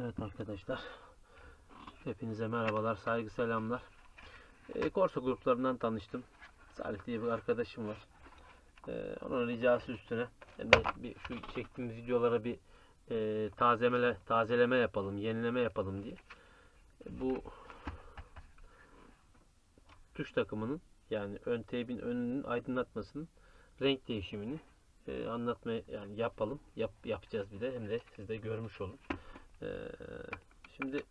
Evet arkadaşlar. Hepinize merhabalar, saygı selamlar. E, Korsa gruplarından tanıştım. Salih diye bir arkadaşım var. E, onun ricası üstüne de bir şu çektiğimiz videolara bir e, tazemele, tazeleme yapalım, yenileme yapalım diye. E, bu tuş takımının yani ön teybin önünün aydınlatmasının renk değişimini e, anlatmaya yani yapalım. Yap, yapacağız bir de hem de siz de görmüş olun. Ee, şimdi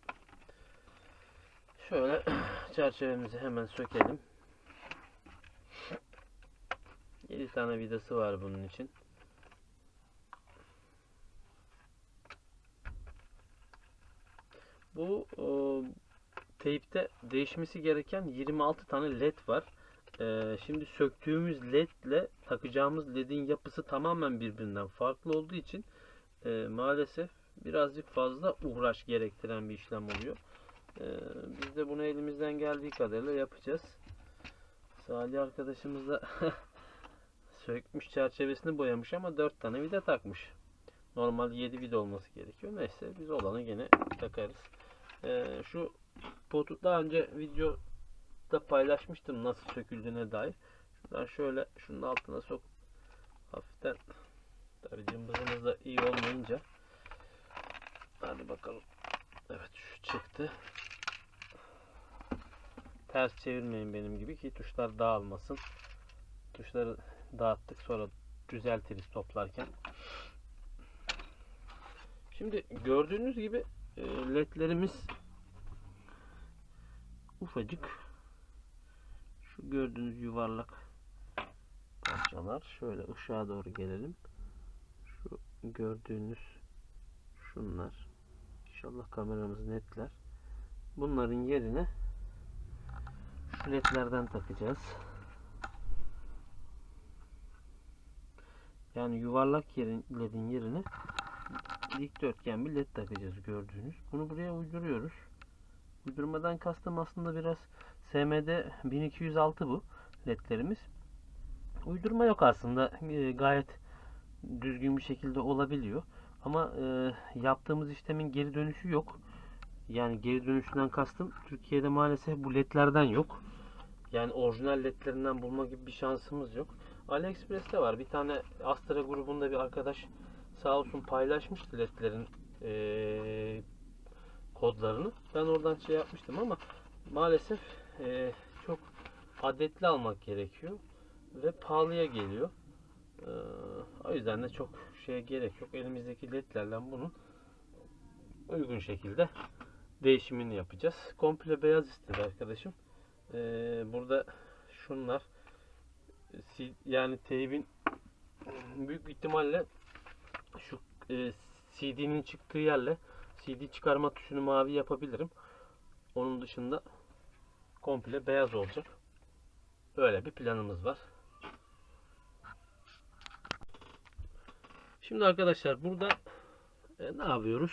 şöyle çerçevemizi hemen sökelim. 7 tane vidası var bunun için. Bu e, teypte değişmesi gereken 26 tane led var. Ee, şimdi söktüğümüz led ile takacağımız ledin yapısı tamamen birbirinden farklı olduğu için e, maalesef birazcık fazla uğraş gerektiren bir işlem oluyor. Ee, biz de bunu elimizden geldiği kadarıyla yapacağız. Salih arkadaşımız da sökmüş çerçevesini boyamış ama 4 tane vida takmış. Normal 7 vida olması gerekiyor. Neyse biz olanı gene takarız. Ee, şu potu daha önce videoda paylaşmıştım nasıl söküldüğüne dair. Şuradan şöyle şunun altına sok hafiften tabi cımbızımız da iyi olmayınca Hadi bakalım. Evet şu çıktı. Ters çevirmeyin benim gibi ki tuşlar dağılmasın. Tuşları dağıttık sonra düzeltiriz toplarken. Şimdi gördüğünüz gibi e, ledlerimiz ufacık. Şu gördüğünüz yuvarlak parçalar. Şöyle ışığa doğru gelelim. Şu gördüğünüz şunlar. İnşallah kameramız netler. Bunların yerine şu ledlerden takacağız. Yani yuvarlak yerin, ledin yerine dikdörtgen bir led takacağız gördüğünüz. Bunu buraya uyduruyoruz. Uydurmadan kastım aslında biraz SMD 1206 bu ledlerimiz. Uydurma yok aslında. Ee, gayet düzgün bir şekilde olabiliyor. Ama e, yaptığımız işlemin geri dönüşü yok. Yani geri dönüşünden kastım Türkiye'de maalesef bu ledlerden yok. Yani orijinal ledlerinden bulma gibi bir şansımız yok. AliExpress'te var. Bir tane Astra grubunda bir arkadaş sağ olsun paylaşmıştı ledlerin e, kodlarını. Ben oradan şey yapmıştım ama maalesef e, çok adetli almak gerekiyor ve pahalıya geliyor. Ee, o yüzden de çok şeye gerek yok. Elimizdeki ledlerle bunun uygun şekilde değişimini yapacağız. Komple beyaz istedi arkadaşım. Ee, burada şunlar yani teybin büyük ihtimalle şu e, CD'nin çıktığı yerle CD çıkarma tuşunu mavi yapabilirim. Onun dışında komple beyaz olacak. Böyle bir planımız var. Şimdi arkadaşlar burada e, ne yapıyoruz?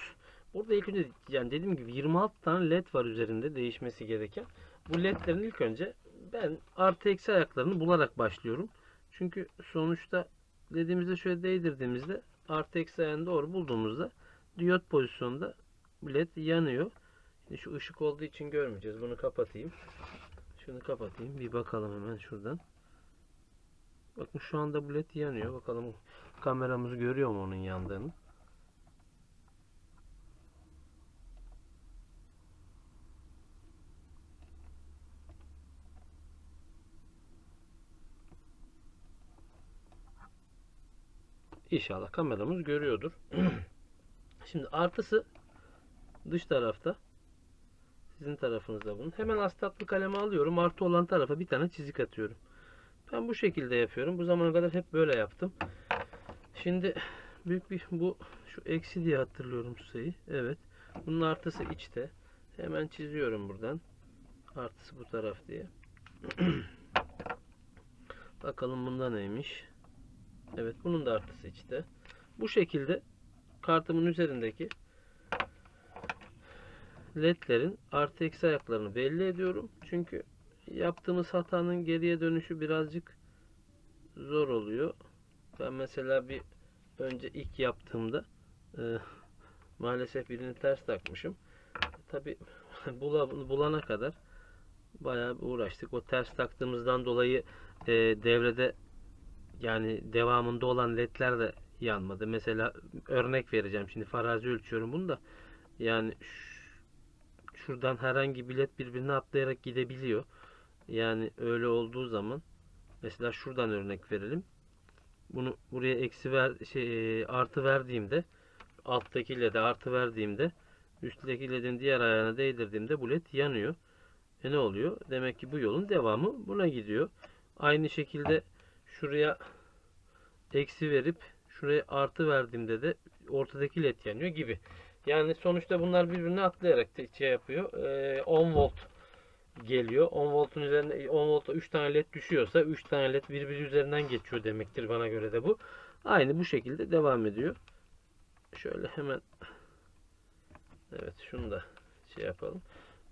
Burada ilk önce yani dediğim gibi 26 tane led var üzerinde değişmesi gereken. Bu ledlerin ilk önce ben artı eksi ayaklarını bularak başlıyorum. Çünkü sonuçta ledimizde şöyle değdirdiğimizde artı eksi ayağını doğru bulduğumuzda diyot pozisyonda led yanıyor. Şimdi şu ışık olduğu için görmeyeceğiz. Bunu kapatayım. Şunu kapatayım. Bir bakalım hemen şuradan. Bakın şu anda bu led yanıyor. Bakalım kameramız görüyor mu onun yandığını. İnşallah kameramız görüyordur. Şimdi artısı dış tarafta. Sizin tarafınızda bunun. Hemen astartlı kalemi alıyorum. Artı olan tarafa bir tane çizik atıyorum. Ben bu şekilde yapıyorum. Bu zamana kadar hep böyle yaptım. Şimdi büyük bir bu şu eksi diye hatırlıyorum sayı. Evet. Bunun artısı içte. Hemen çiziyorum buradan. Artısı bu taraf diye. Bakalım bunda neymiş. Evet bunun da artısı içte. Bu şekilde kartımın üzerindeki ledlerin artı eksi ayaklarını belli ediyorum. Çünkü yaptığımız hatanın geriye dönüşü birazcık zor oluyor. Ben mesela bir önce ilk yaptığımda e, Maalesef birini ters takmışım. Tabi bulana kadar bayağı uğraştık. O ters taktığımızdan dolayı e, devrede yani devamında olan ledler de yanmadı. Mesela örnek vereceğim. Şimdi farazi ölçüyorum bunu da. Yani şuradan herhangi bir led birbirine atlayarak gidebiliyor. Yani öyle olduğu zaman mesela şuradan örnek verelim. Bunu buraya eksi ver şey e, artı verdiğimde alttaki led'e artı verdiğimde üstteki ledin diğer ayağına değdirdiğimde bu led yanıyor. E ne oluyor? Demek ki bu yolun devamı buna gidiyor. Aynı şekilde şuraya eksi verip şuraya artı verdiğimde de ortadaki led yanıyor gibi. Yani sonuçta bunlar birbirine atlayarak şey yapıyor. Ee, 10 volt geliyor. 10 voltun üzerine 10 volta 3 tane led düşüyorsa 3 tane led birbiri üzerinden geçiyor demektir bana göre de bu. Aynı bu şekilde devam ediyor. Şöyle hemen Evet şunu da şey yapalım.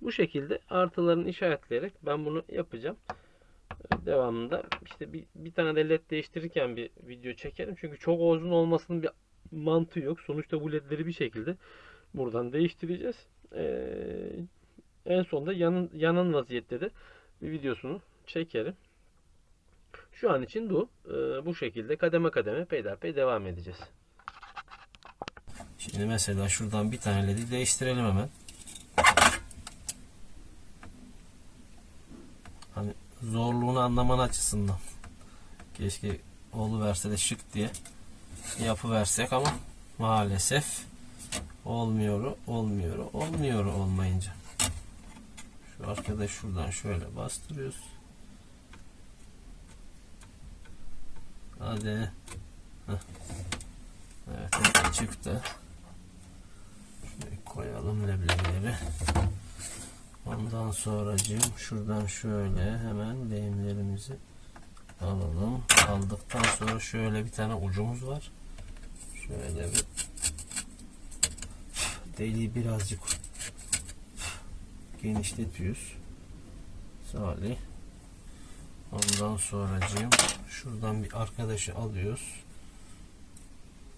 Bu şekilde artılarını işaretleyerek ben bunu yapacağım. Devamında işte bir, bir tane de led değiştirirken bir video çekerim. Çünkü çok uzun olmasının bir mantığı yok. Sonuçta bu ledleri bir şekilde buradan değiştireceğiz. Ee, en sonunda yanın, yanın vaziyette de bir videosunu çekerim. Şu an için bu. Ee, bu şekilde kademe kademe peyderpey devam edeceğiz. Şimdi mesela şuradan bir tane ledi değiştirelim hemen. Hani zorluğunu anlaman açısından. Keşke oğlu verse de şık diye yapı versek ama maalesef olmuyor, olmuyor, olmuyor olmayınca. Şu arkadaş şuradan şöyle bastırıyoruz. Hadi. Heh. Evet çıktı. Şöyle koyalım leblebileri. Ondan sonracığım şuradan şöyle hemen lehimlerimizi alalım. Aldıktan sonra şöyle bir tane ucumuz var. Şöyle bir deliği birazcık genişletiyoruz. Salih. Ondan sonracığım şuradan bir arkadaşı alıyoruz.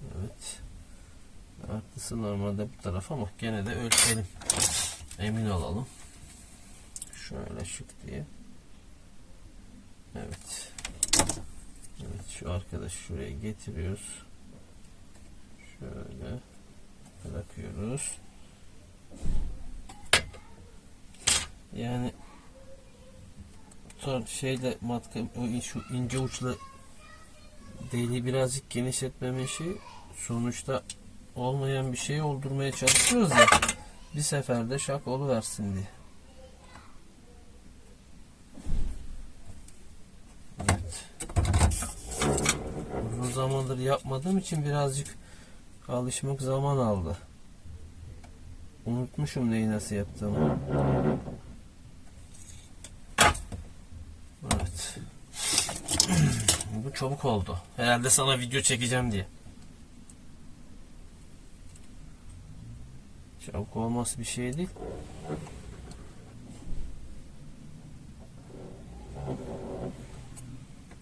Evet. Artısı normalde bu taraf ama gene de ölçelim. Emin olalım. Şöyle şık diye. Evet. Evet şu arkadaş şuraya getiriyoruz. Şöyle bırakıyoruz. Yani tor şeyle matka şu ince uçla deliği birazcık genişletmeme şey sonuçta olmayan bir şey oldurmaya çalışıyoruz ya bir seferde şak versin diye. Evet. Uzun zamandır yapmadığım için birazcık alışmak zaman aldı. Unutmuşum neyi nasıl yaptığımı. Evet. Bu çabuk oldu. Herhalde sana video çekeceğim diye. Çabuk olması bir şey değil.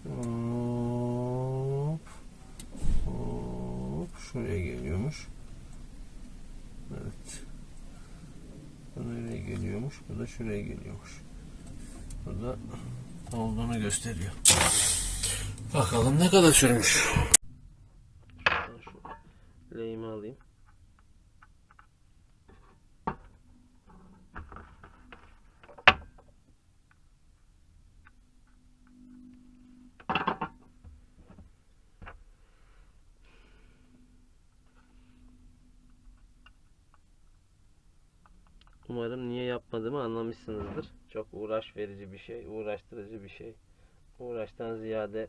Hop. Hop. Şuraya geliyormuş. Evet. Bu nereye geliyormuş? Bu da şuraya geliyormuş. Burada olduğunu gösteriyor. Bakalım ne kadar sürmüş. Lehimi alayım. Umarım niye yapmadığımı anlamışsınızdır. Çok uğraş verici bir şey, uğraştırıcı bir şey. Uğraştan ziyade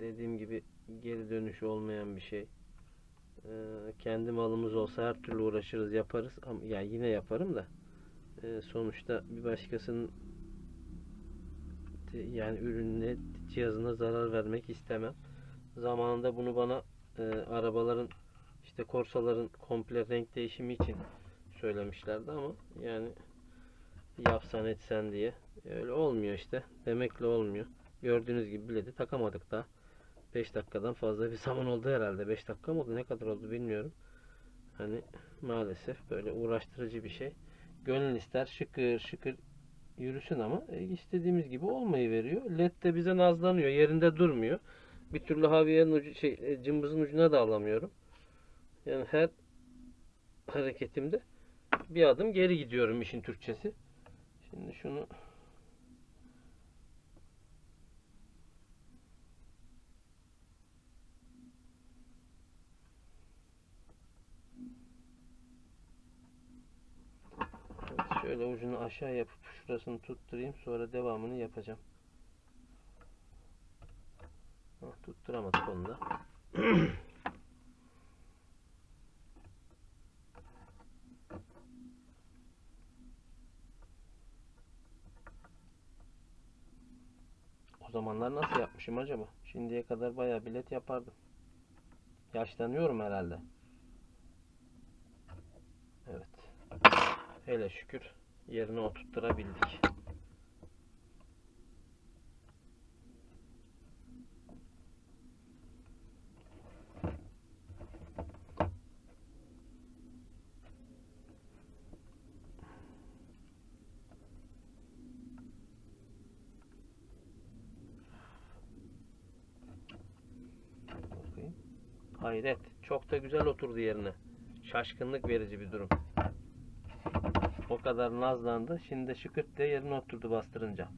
dediğim gibi geri dönüşü olmayan bir şey. Ee, kendi malımız olsa her türlü uğraşırız, yaparız. Ama ya yine yaparım da ee, sonuçta bir başkasının yani ürününe, cihazına zarar vermek istemem. Zamanında bunu bana e, arabaların işte korsaların komple renk değişimi için söylemişlerdi ama yani yapsan etsen diye öyle olmuyor işte demekle olmuyor gördüğünüz gibi bileti takamadık da 5 dakikadan fazla bir zaman oldu herhalde 5 dakika mı oldu ne kadar oldu bilmiyorum Hani maalesef böyle uğraştırıcı bir şey. Gönül ister şıkır şıkır yürüsün ama e, istediğimiz gibi olmayı veriyor. LED de bize nazlanıyor. Yerinde durmuyor. Bir türlü haviyenin ucu, şey, e, cımbızın ucuna da alamıyorum. Yani her hareketimde bir adım geri gidiyorum işin Türkçesi. Şimdi şunu Evet, şöyle ucunu aşağı yapıp şurasını tutturayım. Sonra devamını yapacağım. Ah, tutturamadık onu da. O zamanlar nasıl yapmışım acaba? Şimdiye kadar bayağı bilet yapardım. Yaşlanıyorum herhalde. Evet. Hele şükür yerine oturtturabildik. Hayret. Çok da güzel oturdu yerine. Şaşkınlık verici bir durum. O kadar nazlandı. Şimdi de şıkırt diye yerine oturdu bastırınca.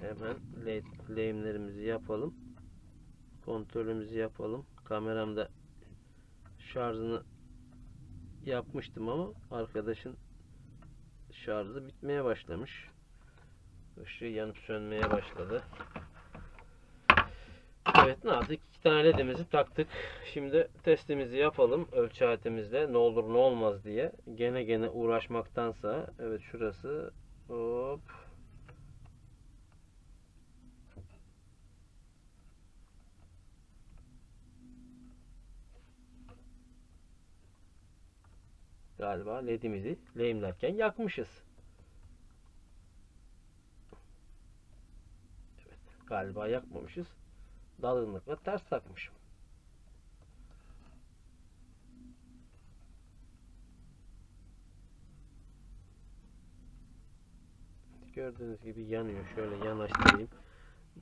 Hemen le- lehimlerimizi yapalım. Kontrolümüzü yapalım. Kameramda şarjını yapmıştım ama arkadaşın şarjı bitmeye başlamış. Işığı yanıp sönmeye başladı. Evet yaptık? İki tane ledimizi taktık. Şimdi testimizi yapalım ölçü aletimizle. Ne olur ne olmaz diye. Gene gene uğraşmaktansa. Evet şurası. Hop. Galiba ledimizi lehimlerken yakmışız. Evet, galiba yakmamışız. Dalgınlıkla ters takmışım. Gördüğünüz gibi yanıyor. Şöyle yanaştırayım.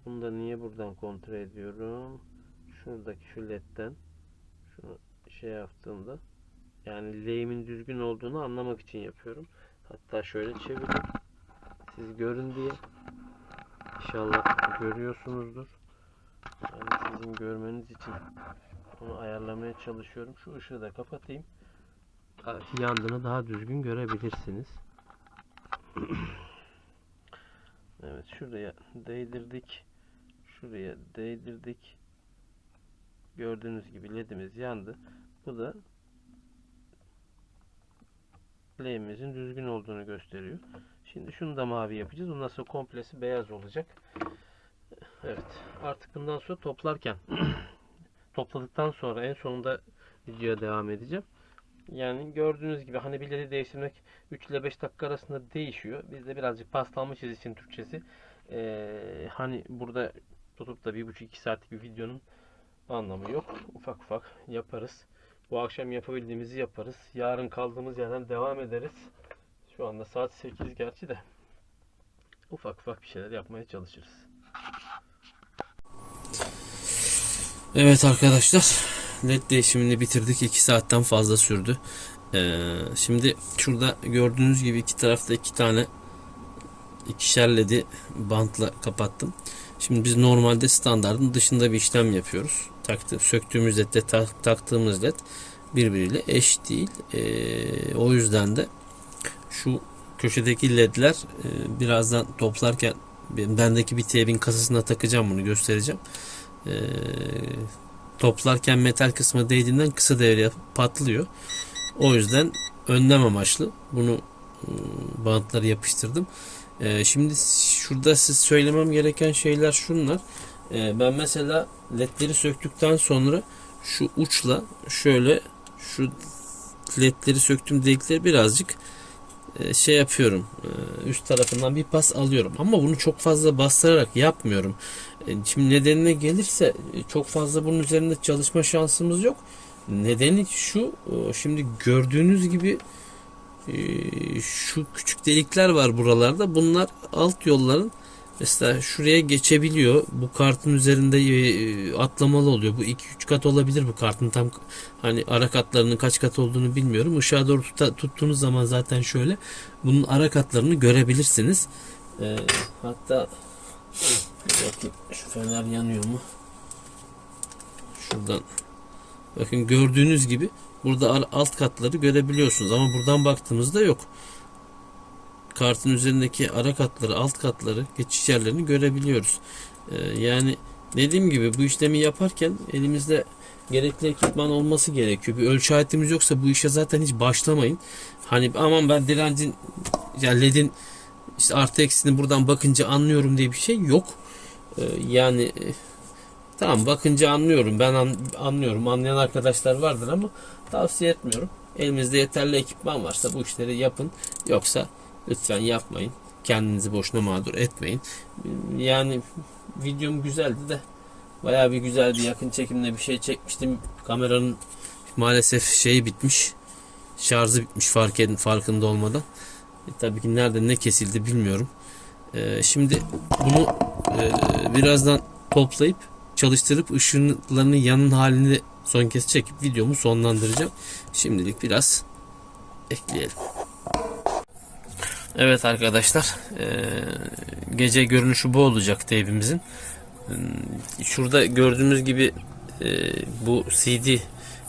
Bunu da niye buradan kontrol ediyorum? Şuradaki şu ledden şunu şey yaptığımda yani lehimin düzgün olduğunu anlamak için yapıyorum. Hatta şöyle çevireyim. Siz görün diye. İnşallah görüyorsunuzdur. Yani sizin görmeniz için onu ayarlamaya çalışıyorum. Şu ışığı da kapatayım. Yandığını daha düzgün görebilirsiniz. evet şuraya değdirdik. Şuraya değdirdik. Gördüğünüz gibi ledimiz yandı. Bu da lehimimizin düzgün olduğunu gösteriyor. Şimdi şunu da mavi yapacağız. Ondan sonra komplesi beyaz olacak. Evet. Artık bundan sonra toplarken topladıktan sonra en sonunda videoya devam edeceğim. Yani gördüğünüz gibi hani bir ledi değiştirmek 3 ile 5 dakika arasında değişiyor. Biz de birazcık paslanmışız için Türkçesi. Ee, hani burada tutup da 1,5-2 saatlik bir videonun anlamı yok. Ufak ufak yaparız. Bu akşam yapabildiğimizi yaparız. Yarın kaldığımız yerden devam ederiz. Şu anda saat 8 gerçi de. Ufak ufak bir şeyler yapmaya çalışırız. Evet arkadaşlar. LED değişimini bitirdik. 2 saatten fazla sürdü. Ee, şimdi şurada gördüğünüz gibi iki tarafta iki tane ikişer LED'i bantla kapattım. Şimdi biz normalde standartın dışında bir işlem yapıyoruz. Taktı, söktüğümüz led ile tak, taktığımız led birbiriyle eş değil. Ee, o yüzden de şu köşedeki ledler e, birazdan toplarken bendeki bir TV'nin kasasına takacağım bunu göstereceğim. Ee, toplarken metal kısmı değdiğinden kısa devre patlıyor. O yüzden önlem amaçlı bunu ıı, bantları yapıştırdım. Ee, şimdi şurada siz söylemem gereken şeyler şunlar. Ee, ben mesela ledleri söktükten sonra şu uçla şöyle şu ledleri söktüm delikleri birazcık e, şey yapıyorum. e, Üst tarafından bir pas alıyorum. Ama bunu çok fazla bastırarak yapmıyorum. E, Şimdi nedenine gelirse e, çok fazla bunun üzerinde çalışma şansımız yok. Nedeni şu. e, Şimdi gördüğünüz gibi şu küçük delikler var buralarda. Bunlar alt yolların mesela şuraya geçebiliyor. Bu kartın üzerinde atlamalı oluyor. Bu 2-3 kat olabilir bu kartın tam hani ara katlarının kaç kat olduğunu bilmiyorum. Işığa doğru tuta- tuttuğunuz zaman zaten şöyle bunun ara katlarını görebilirsiniz. E, hatta bakayım şu fener yanıyor mu? Şuradan bakın gördüğünüz gibi burada alt katları görebiliyorsunuz ama buradan baktığımızda yok kartın üzerindeki ara katları, alt katları, geçiş yerlerini görebiliyoruz. Ee, yani dediğim gibi bu işlemi yaparken elimizde gerekli ekipman olması gerekiyor. Bir ölçü aletimiz yoksa bu işe zaten hiç başlamayın. Hani aman ben direncin ya ledin işte artı eksini buradan bakınca anlıyorum diye bir şey yok. Ee, yani e, tamam bakınca anlıyorum. Ben an- anlıyorum. Anlayan arkadaşlar vardır ama tavsiye etmiyorum. Elimizde yeterli ekipman varsa bu işleri yapın. Yoksa Lütfen yapmayın. Kendinizi boşuna mağdur etmeyin. Yani videom güzeldi de bayağı bir güzel bir yakın çekimle bir şey çekmiştim. Kameranın maalesef şeyi bitmiş. Şarjı bitmiş fark edin farkında olmadan. E, tabii ki nerede ne kesildi bilmiyorum. E, şimdi bunu e, birazdan toplayıp çalıştırıp ışınlarının yanın halini son kez çekip videomu sonlandıracağım. Şimdilik biraz ekleyelim. Evet arkadaşlar eee, gece görünüşü bu olacak teybimizin. Hmm, Şurada gördüğünüz gibi eee, bu CD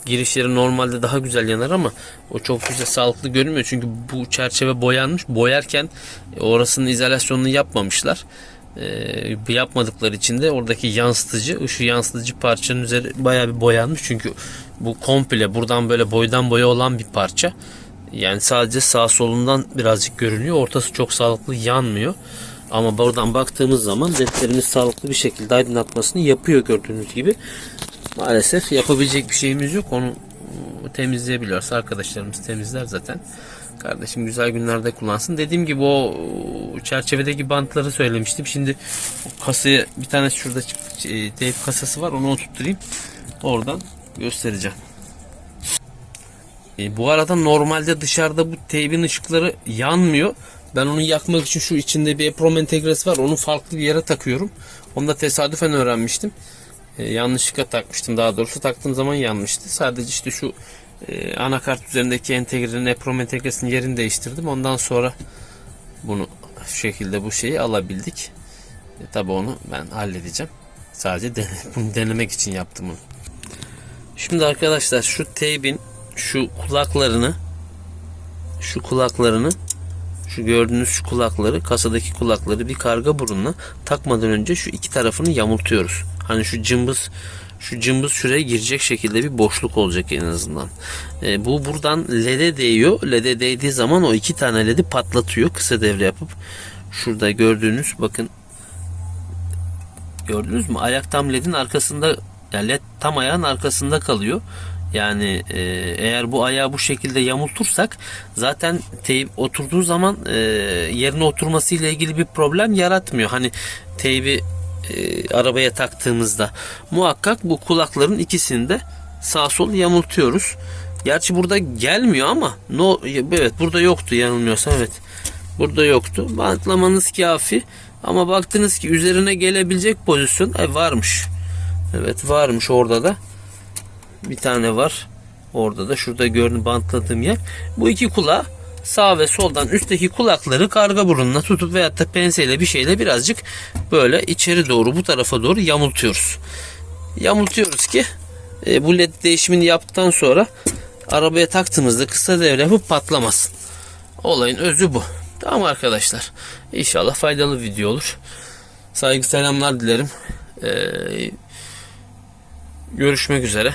girişleri normalde daha güzel yanar ama o çok güzel sağlıklı görünmüyor çünkü bu çerçeve boyanmış. Boyarken e, orasının izolasyonunu yapmamışlar. Bu yapmadıkları için de oradaki yansıtıcı, ışığı yansıtıcı parçanın üzeri bayağı bir boyanmış çünkü bu komple buradan böyle boydan boya olan bir parça. Yani sadece sağ solundan birazcık görünüyor. Ortası çok sağlıklı yanmıyor. Ama buradan baktığımız zaman ledlerimiz sağlıklı bir şekilde aydınlatmasını yapıyor gördüğünüz gibi. Maalesef yapabilecek bir şeyimiz yok. Onu temizleyebiliyorsa arkadaşlarımız temizler zaten. Kardeşim güzel günlerde kullansın. Dediğim gibi o çerçevedeki bantları söylemiştim. Şimdi kasaya bir tane şurada e, teyp kasası var. Onu oturtturayım. Oradan göstereceğim. E, bu arada normalde dışarıda bu teybin ışıkları yanmıyor. Ben onu yakmak için şu içinde bir EPROM entegresi var. Onu farklı bir yere takıyorum. Onu da tesadüfen öğrenmiştim. E, yanlışlıkla takmıştım daha doğrusu. Taktığım zaman yanmıştı. Sadece işte şu e, anakart üzerindeki entegrenin EPROM entegresinin yerini değiştirdim. Ondan sonra bunu şu şekilde bu şeyi alabildik. E, tabi onu ben halledeceğim. Sadece dene- bunu denemek için yaptım bunu. Şimdi arkadaşlar şu teybin şu kulaklarını şu kulaklarını şu gördüğünüz şu kulakları kasadaki kulakları bir karga burunla takmadan önce şu iki tarafını yamultuyoruz. Hani şu cımbız şu cımbız şuraya girecek şekilde bir boşluk olacak en azından. E, bu buradan lede değiyor. Lede değdiği zaman o iki tane ledi patlatıyor kısa devre yapıp. Şurada gördüğünüz bakın gördünüz mü? Ayak tam ledin arkasında yani led tam ayağın arkasında kalıyor. Yani e, eğer bu ayağı bu şekilde yamultursak zaten teyp oturduğu zaman e, yerine oturması ile ilgili bir problem yaratmıyor. Hani teybi e, arabaya taktığımızda muhakkak bu kulakların ikisini de sağ sol yamultuyoruz. Gerçi burada gelmiyor ama no evet burada yoktu yanılmıyorsa evet. Burada yoktu. Bantlamanız kafi ama baktınız ki üzerine gelebilecek pozisyon e, varmış. Evet varmış orada da. Bir tane var. Orada da şurada gördüğün bantladığım yer. Bu iki kulağı sağ ve soldan üstteki kulakları karga burununa tutup veyahut da penseyle bir şeyle birazcık böyle içeri doğru bu tarafa doğru yamultuyoruz. Yamultuyoruz ki e, bu led değişimini yaptıktan sonra arabaya taktığımızda kısa devre yapıp patlamasın. Olayın özü bu. Tamam arkadaşlar. İnşallah faydalı video olur. Saygı selamlar dilerim. Ee, görüşmek üzere.